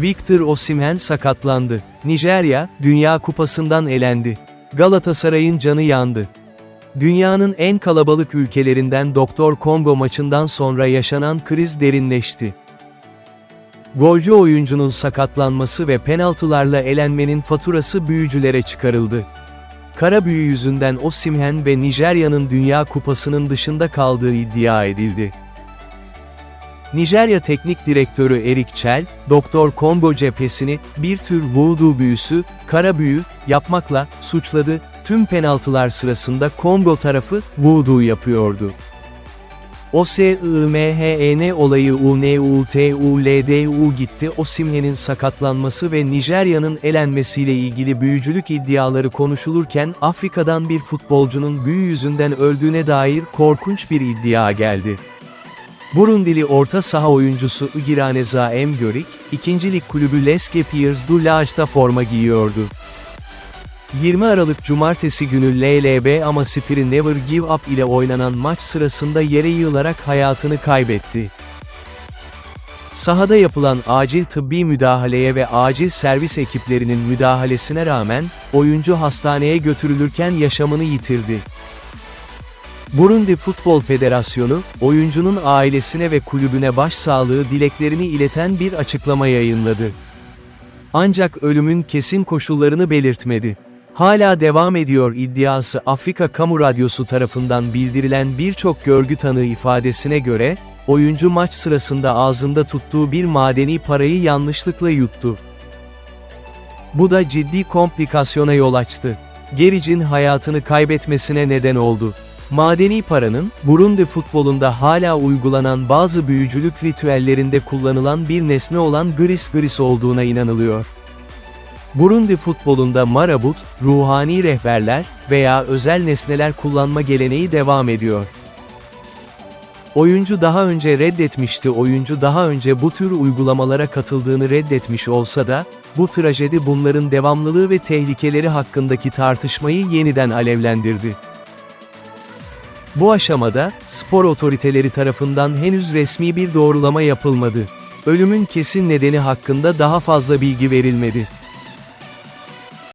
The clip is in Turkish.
Victor Osimhen sakatlandı. Nijerya, Dünya Kupası'ndan elendi. Galatasaray'ın canı yandı. Dünyanın en kalabalık ülkelerinden Doktor Kongo maçından sonra yaşanan kriz derinleşti. Golcü oyuncunun sakatlanması ve penaltılarla elenmenin faturası büyücülere çıkarıldı. Kara büyü yüzünden Osimhen ve Nijerya'nın Dünya Kupası'nın dışında kaldığı iddia edildi. Nijerya Teknik Direktörü Erik Chel, Doktor Kongo cephesini, bir tür voodoo büyüsü, kara büyü, yapmakla, suçladı, tüm penaltılar sırasında Kongo tarafı, voodoo yapıyordu. OSIMHEN olayı UNUTULDU gitti Osimhen'in sakatlanması ve Nijerya'nın elenmesiyle ilgili büyücülük iddiaları konuşulurken Afrika'dan bir futbolcunun büyü yüzünden öldüğüne dair korkunç bir iddia geldi. Burundili orta saha oyuncusu Igiraneza M. Görik, ikincilik kulübü Les Gepiers du Lage'da forma giyiyordu. 20 Aralık Cumartesi günü LLB Amaspiri Never Give Up ile oynanan maç sırasında yere yığılarak hayatını kaybetti. Sahada yapılan acil tıbbi müdahaleye ve acil servis ekiplerinin müdahalesine rağmen, oyuncu hastaneye götürülürken yaşamını yitirdi. Burundi Futbol Federasyonu, oyuncunun ailesine ve kulübüne başsağlığı dileklerini ileten bir açıklama yayınladı. Ancak ölümün kesin koşullarını belirtmedi. Hala devam ediyor iddiası Afrika Kamu Radyosu tarafından bildirilen birçok görgü tanığı ifadesine göre, oyuncu maç sırasında ağzında tuttuğu bir madeni parayı yanlışlıkla yuttu. Bu da ciddi komplikasyona yol açtı. Geric'in hayatını kaybetmesine neden oldu. Madeni paranın, Burundi futbolunda hala uygulanan bazı büyücülük ritüellerinde kullanılan bir nesne olan gris gris olduğuna inanılıyor. Burundi futbolunda marabut, ruhani rehberler veya özel nesneler kullanma geleneği devam ediyor. Oyuncu daha önce reddetmişti oyuncu daha önce bu tür uygulamalara katıldığını reddetmiş olsa da, bu trajedi bunların devamlılığı ve tehlikeleri hakkındaki tartışmayı yeniden alevlendirdi. Bu aşamada, spor otoriteleri tarafından henüz resmi bir doğrulama yapılmadı. Ölümün kesin nedeni hakkında daha fazla bilgi verilmedi.